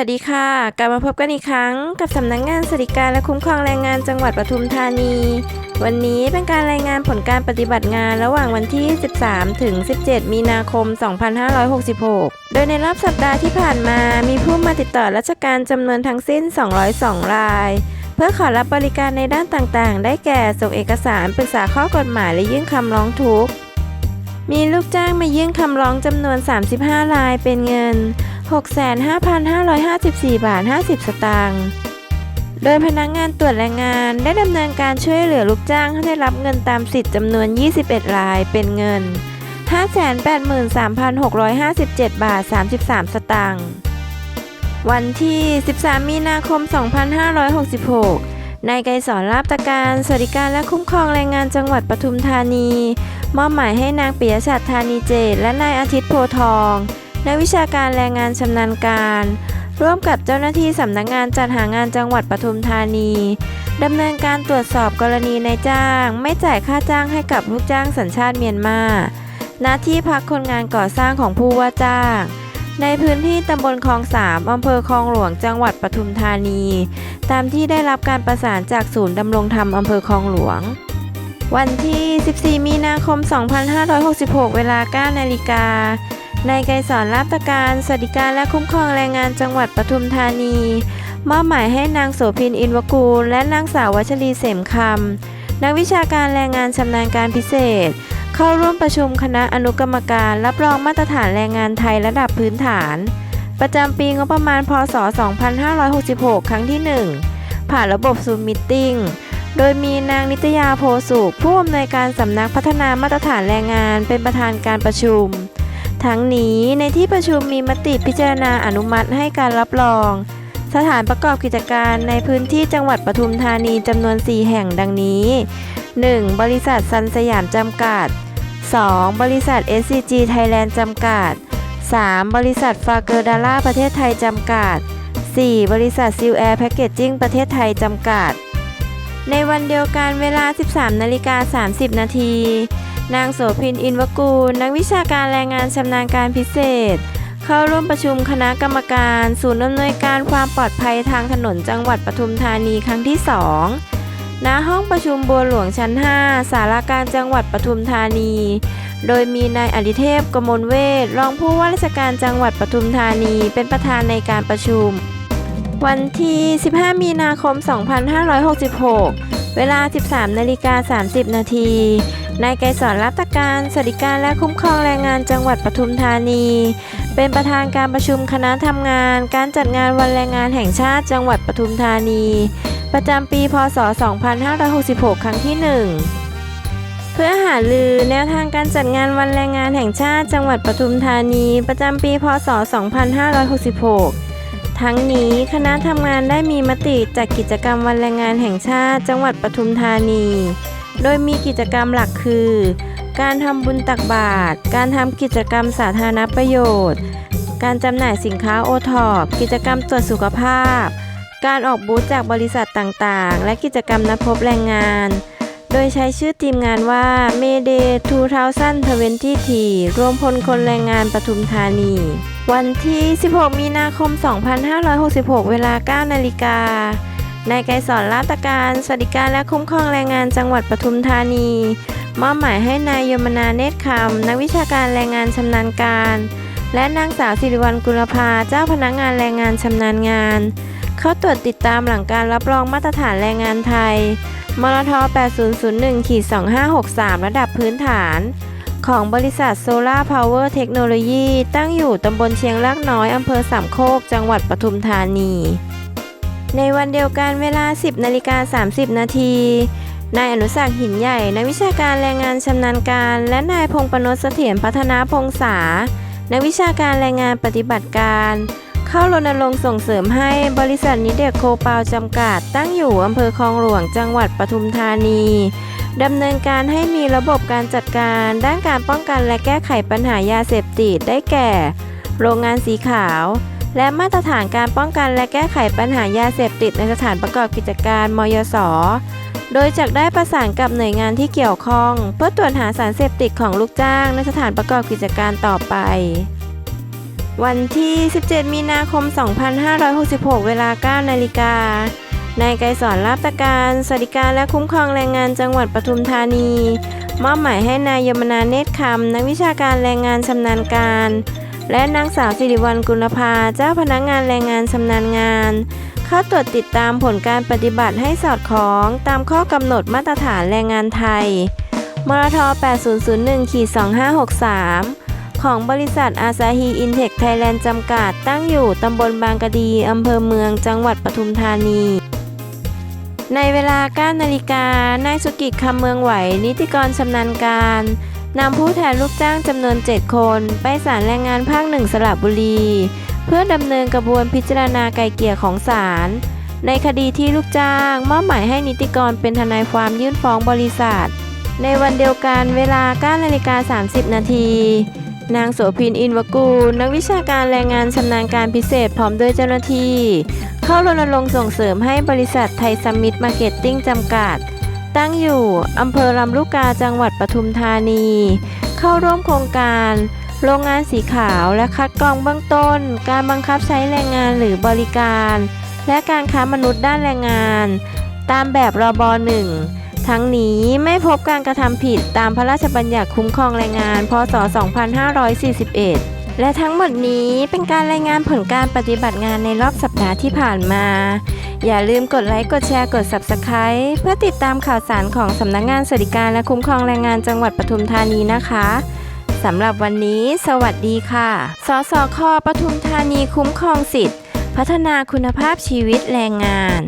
วัสดีค่ะ กลับมาพบกันอีกครั้งกับสำนักงานสวัสดิการและคุ้มครองแรงงานจังหวัดปทุมธานี วันนี้เป็นการรายงานผลการปฏิบัติงานระหว่างวันที่ 13 ถึง 17 มีนาคม 2566 โดยในรอบสัปดาห์ที่ผ่านมามีผู้มาติดต่อราชการจำนวนทั้งสิ้น 202 ราย เพื่อขอรับบริการในด้านต่างๆ ได้แก่ส่งเอกสารปรึกษาข้อกฎหมายและยื่นคำร้องทุกข์มีลูกจ้างมายื่นคำร้องจำนวน 35 รายเป็นเงิน 65,554 บาท 50 สตางค์โดยพนักงานตรวจแรงงานได้ดำเนินการช่วยเหลือลูกจ้างให้ได้รับเงินตามสิทธิ์จำนวน 21 รายเป็นเงิน 583,657 บาท 33 สตางค์วันที่ 13 มีนาคม 2566 นายไกรสอนลาบตะการ สวัสดิการและคุ้มครองแรงงานจังหวัดปทุมธานี มอบหมายให้นางปิยชัดธานีเจตและนายอาทิตย์โพทอง นักวิชาการแรงงานชำนาญการ ร่วมกับเจ้าหน้าที่สำนักงานจัดหางานจังหวัดปทุมธานีดำเนินการตรวจสอบกรณีนายจ้าง ไม่จ่ายค่าจ้างให้กับลูกจ้างสัญชาติเมียนมา หน้าที่พักคนงานก่อสร้างของผู้ว่าจ้าง ในพื้นที่ตำบลคลองสามอำเภอคลองหลวงจังหวัดปทุมธานี ตามที่ได้รับการประสานจากศูนย์ดำรงธรรมอำเภอคลองหลวง วันที่ 14 มีนาคม 2566 เวลา 9 นาฬิกา นายไกรสอนลาบตะการสวัสดิการและคุ้มครองแรงงานจังหวัดปทุมธานี มอบหมายให้นางโสพินอินวกูล และนางสาววัชรีเสมคำนักวิชาการแรงงานชำนาญการพิเศษ เข้าร่วมประชุมคณะอนุกรรมการ รับรองมาตรฐานแรงงานไทยระดับพื้นฐาน ประจำปีงบประมาณพศ 2566 ครั้งที่ 1 ผ่านระบบซูมมิทติ้งโดยมีนางนิตยาโพสุขผู้อำนวยการสำนักพัฒนามาตรฐานแรงงานเป็นประธานการประชุม ทั้งนี้ในที่ประชุมมีมติพิจารณาอนุมัติให้การรับรอง สถานประกอบกิจการในพื้นที่จังหวัดปทุมธานีจำนวน 4 แห่งดังนี้ 1. บริษัทซันสยามจำกัด 2. บริษัท SCG Thailand จำกัด 3. บริษัทฟาเกอร์ดาล่าประเทศไทยจำกัด 4. บริษัทซิลแอร์แพคเกจจิ้งประเทศไทยจำกัด ในวันเดียวกันเวลา 13 นาฬิกา 30 นาที นางโสพินอินวกูล นักวิชาการแรงงานชำนาญการพิเศษ เข้าร่วมประชุมคณะกรรมการ ศูนย์อำนวยการความปลอดภัยทางถนนจังหวัดปทุมธานีครั้งที่ 2 ณ ห้องประชุมบัวหลวงชั้น 5 สาราการจังหวัดปทุมธานี โดยมีนายอดิเทพกมลเวทรองผู้ว่าราชการจังหวัดปทุมธานีเป็นประธานในการประชุม วันที่ 15 มีนาคม 2566 เวลา 13นาฬิกา30 นาที นายไกรสอนรับตการสวัสดิการและคุ้มครองแรงงานจังหวัดปทุมธานี เป็นประธานการประชุมคณะทำงาน การจัดงานวันแรงงานแห่งชาติจังหวัดปทุมธานี ประจำปี พศ 2566 ครั้งที่1เพื่อหารือแนวทางการจัดงานวันแรงงานแห่งชาติจังหวัดปทุมธานีประจำปี พศ 2566 ทั้งนี้คณะทำงานได้มีมติจัดกิจกรรมวันแรงงานแห่งชาติจังหวัดปทุมธานี โดยมีกิจกรรมหลักคือ การทำบุญตักบาตร การทำกิจกรรมสาธารณประโยชน์ การจำหน่ายสินค้าโอทอปกิจกรรมตรวจสุขภาพ การออกบูธจากบริษัทต่างๆ และกิจกรรมนัดพบแรงงาน โดยใช้ชื่อทีมงานว่า Mayday 2020 รวมพลคนแรงงานปทุมธานีวันที่ 16 มีนาคม 2566 เวลา 9 นาฬิกา นายไกรสอนลาบตการสวัสดิการและคุ้มครองแรงงานจังหวัดปทุมธานี มอบหมายให้นายยมนาเนตรคำนักวิชาการแรงงานชำนาญการ และนางสาวสิริวัลกุลภาเจ้าพนักงานแรงงานชำนาญงาน เข้าตรวจติดตามหลังการรับรองมาตรฐานแรงงานไทยมรท8001-2563 ระดับพื้นฐาน ของบริษัท Solar Power Technology ตั้งอยู่ตำบลเชียงรากน้อย อำเภอสามโคก จังหวัดปทุมธานี ในวันเดียวกันเวลา 10นาฬิกา30 นาที นายอนุสักหินใหญ่ นักวิชาการแรงงานชำนาญการ และนายพงปนศเสถียรพัฒนาพงษา นักวิชาการแรงงานปฏิบัติการ เข้ารณรงค์ส่งเสริมให้บริษัทนิเดกโคเปาจำกัด ตั้งอยู่อำเภอคลองหลวงจังหวัดปทุมธานีดำเนินการให้มีระบบการจัดการด้านการป้องกันและแก้ไขปัญหายาเสพติดได้แก่ โรงงานสีขาว และมาตรฐานการป้องกันและแก้ไขปัญหายาเสพติดในสถานประกอบกิจการมยศโดยจะได้ประสานกับหน่วยงานที่เกี่ยวข้อง เพื่อตรวจหาสารเสพติดของลูกจ้างในสถานประกอบกิจการต่อไป วันที่ 17 มีนาคม 2566 เวลา 9 นาฬิกานายไกรสอนลาบตการสวัสดิการและคุ้มครองแรงงานจังหวัดปทุมธานี มอบหมายให้นายยมนาเนตรคำนักวิชาการแรงงานชำนาญการ และนางสาวสิริวัลกุลภาเจ้าพนักงานแรงงานชำนาญงาน เข้าตรวจติดตามผลการปฏิบัติให้สอดคล้องตามข้อกำหนดมาตรฐานแรงงานไทย มรท 8001ขีด2563 ของบริษัทอาซาฮีอินเทคไทยแลนด์จำกัดตั้งอยู่ตำบลบางกะดีอำเภอเมืองจังหวัดปทุมธานี ในเวลา9นาฬิกานายสุกิจคำเมืองไหวนิติกรชำนาญการ นำผู้แทนลูกจ้างจำนวน 7 คน ไปศาลแรงงานภาคหนึ่งสระบุรี เพื่อดำเนินกระบวนพิจารณาไกลเกลี่ยของศาลในคดีที่ลูกจ้างมอบหมายให้นิติกรเป็นทนายความยื่นฟ้องบริษัท ในวันเดียวกันเวลา9นาฬิกา30 นาทีนางโสพินอินวกูล นักวิชาการแรงงานชำนาญการพิเศษพร้อมด้วยเจ้าหน้าที่ เข้ารณรงค์ส่งเสริมให้บริษัทไทยซัมมิตมาร์เก็ตติ้งจำกัด ตั้งอยู่อำเภอลำลูกกาจังหวัดปทุมธานี เข้าร่วมโครงการ โรงงานสีขาวและคัดกรองเบื้องต้น การบังคับใช้แรงงานหรือบริการ และการค้ามนุษย์ด้านแรงงาน ตามแบบรบหนึ่งทั้งนี้ไม่พบการกระทำผิดตามพระราชบัญญัติคุ้มครองแรงงาน พศ 2541 และทั้งหมดนี้เป็นการรายงานผลการปฏิบัติงานในรอบสัปดาห์ที่ผ่านมา อย่าลืมกดไลค์กดแชร์กด Subscribe เพื่อติดตามข่าวสารของสำนักงานสวัสดิการและคุ้มครองแรงงานจังหวัดปทุมธานีนะคะสำหรับวันนี้ สวัสดีค่ะ สสคปทุมธานีคุ้มครองสิทธิ์ พัฒนาคุณภาพชีวิตแรงงาน